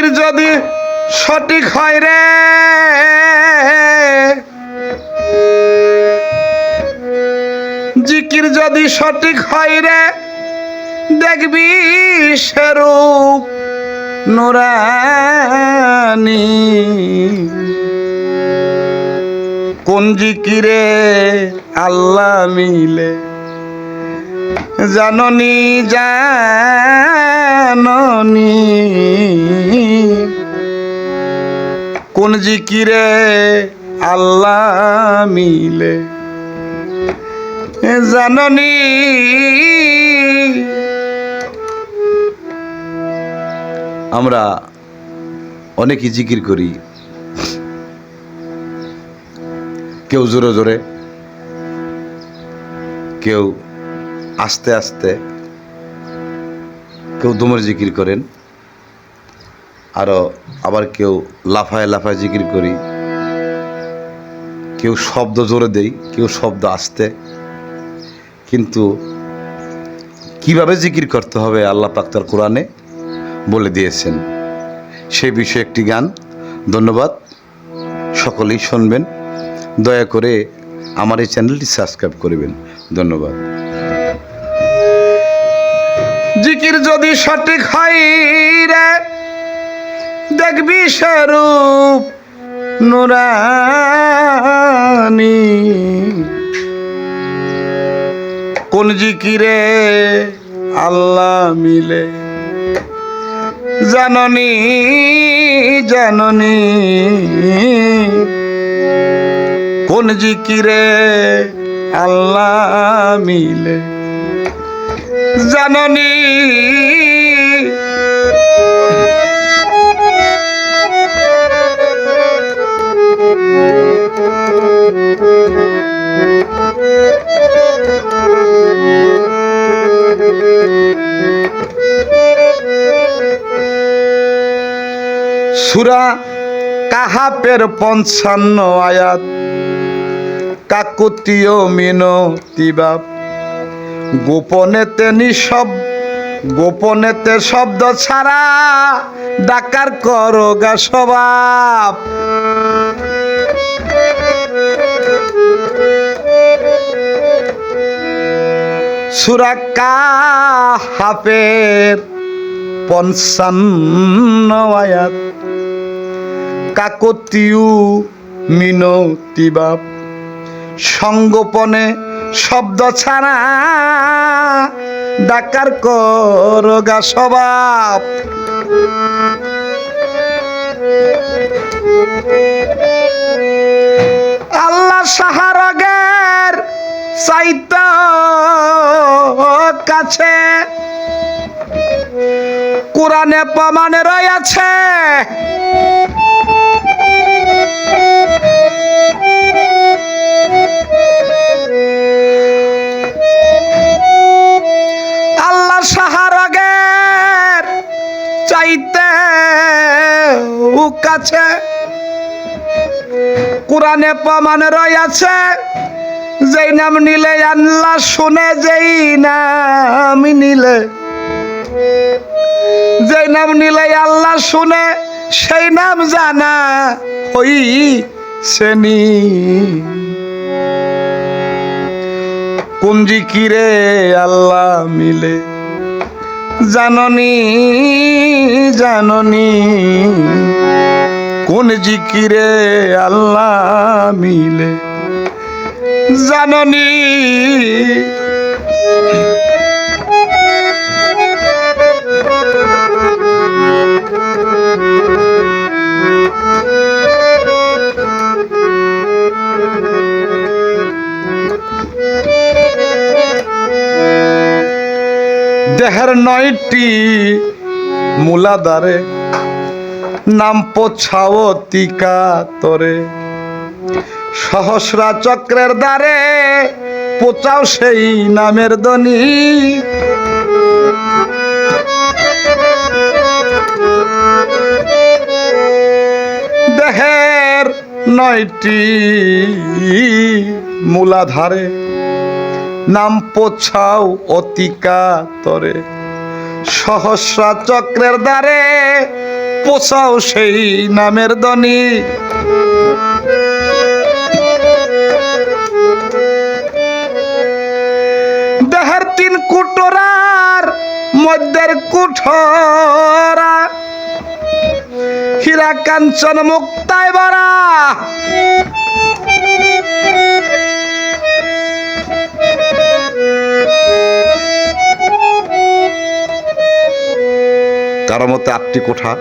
জিকির যদি সঠিক হয় রে? জিকির যদি সঠিক হয় রে? দেখবি সেরূপ নুরানি। কোন জিকিরে আল্লাহ মিলে? জাননি জাননি। কোন জিকিরে আল্লাহ মিলে? জাননি, আমরা অনেকই জিকির করি। কেউ জোরে জোরে, কেউ আস্তে আস্তে, কেউ দমর জিকির করেন। আরও আবার কেউ লাফায় লাফায় জিকির করি। কেউ শব্দ জোরে দেই, কেউ শব্দ আসতে। কিন্তু কীভাবে জিকির করতে হবে আল্লাহ পাক তার কোরআনে বলে দিয়েছেন। সে বিষয়ে একটি গান ধন্যবাদ। সকলেই শুনবেন। দয়া করে আমার এই চ্যানেলটি সাবস্ক্রাইব করবেন। ধন্যবাদ। জিকির যদি সঠিক হয় রে দেখবি স্বরূপ নুরানি। কোন জিকিরে আল্লাহ মিলে? জাননি জাননি। কোন জিকিরে আল্লাহ মিলে? জাননি। সুরা কাহাপের পঞ্চান্ন আয়াত, কাকুতীয় মিনতি বাপ গোপনেতে নিঃশব, গোপনেতে শব্দ ছাড়া ডাকার করো গা স্বভাব। সুরাক্কা হাফের পঞ্চান্ন আয়াত। কাকতিউ মিনতি বাপ। সঙ্গোপনে শব্দ ছাড়া ডাকার করগা স্বভাব। আল্লাহ সাহারগের চাইত কাছে। কোরআনে প্রমাণে রয়েছে কাছে কোরআনে প্রমাণ রয়েছে। যেই নাম নিলে আল্লাহ শুনে, যেই নাম নিলে। যেই নাম নিলে আল্লাহ শুনে, সেই নাম জানা হই শ্রেণি কোন জিকিরে আল্লাহ মিলে? জাননি জাননি। কোন জিকিরে আল্লাহ মিলে? জাননি। দেহের নয়টি মূলাধারে নাম পোছাও টিকা তরে। সহস্রা চক্রের দ্বারে পোচাও সেই নামের দনি দেহের নয়টি মূলাধারে নাম পোছাও অতিকা তরে। সহস্রা চক্রের দ্বারে পোষাও সেই নামের দনি দেহের তিন কুটোরার মধ্যের কুঠরা। হীরা কাঞ্চন মুক্তায় ভরা। কারও মতে আটটি কোঠা।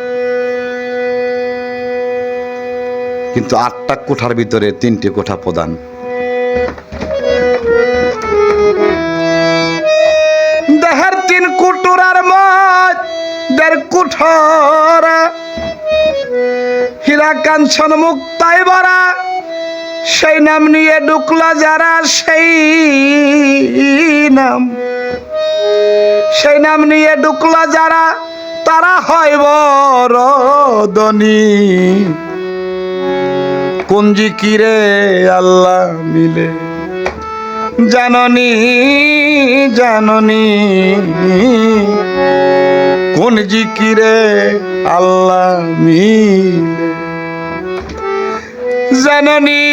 কিন্তু আটটা কোঠার ভিতরে তিনটি কোঠা প্রদান দেহের তিন কুটুরার মধ্যের কুঠরা। হীরা কাঞ্চন মুক্তায় ভরা সেই নাম নিয়ে ঢুকলা যারা সেই নাম। সেই নাম নিয়ে ঢুকলা যারা, তারা হয় বড় ধনী কুঞ্জি কিরে আল্লাহ মিলে? জাননি জাননি। কোন জিকিরে আল্লাহ মিলে? জাননি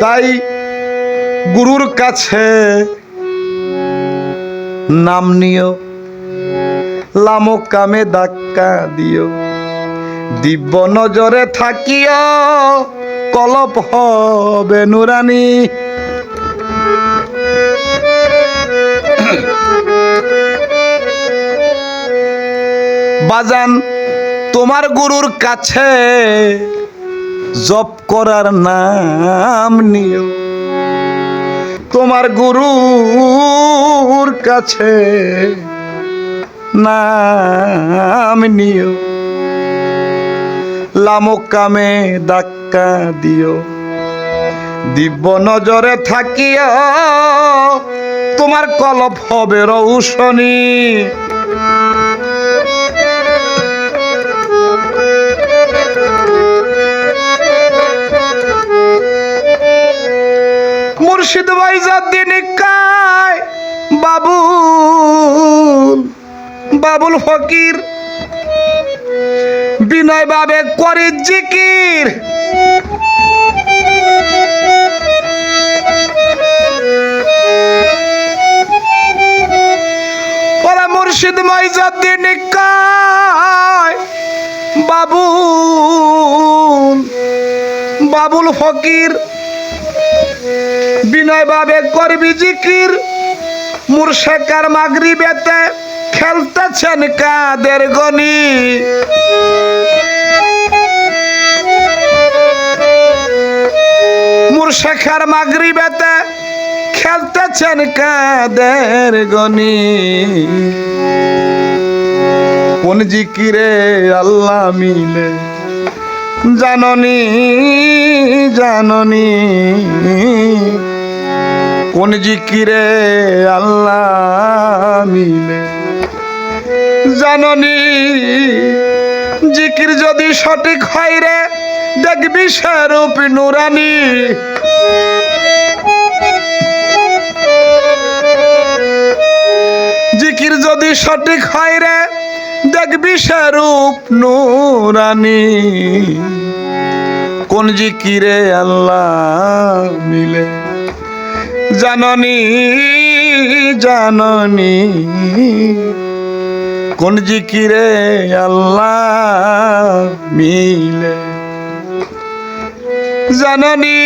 তাই গুরুর কাছে নাম নিও। লামক কামে ধাক্কা দিও। দিব্য নজরে থাকিও। কলপ হবে নুরানি। বাজান, তোমার গুরুর কাছে জপ করার নাম নিও। তোমার গুরুর কাছে নাম নিও। লামক কামে ধাক্কা দিও। দিব্য নজরে থাকিও। তোমার কলপ হবে রৌশনী। মুর্শিদ ভাইজাদ্দিন কায় বাবুল বাবুল ফকির। বিনয় বাবে করে জিকির। ওরা মুর্শিদ মাইজাদ্দিন কায় বাবুল বাবুল ফকির। বিনয় বাবে করবি জিকির। মুর্শেকার মাগরি বেতে খেলতেছেন কাদের গনি? মুর্শেখার মাগরি বেতে খেলতেছেন কাদের গনি? কোন জিকিরে আল্লাহ মিলে জাননি জাননি। কোন জিকিরে আল্লাহ মিলে? জাননি, জিকির যদি সঠিক হয় রে, দেখবি স্বরূপ নুরানি। জিকির যদি সঠিক হয় রে, দেখবি স্বরূপ নুরানি। কোন জিকিরে আল্লাহ মিলে? জাননি জাননি। কোন জিকিরে আল্লাহ মিলে? জাননি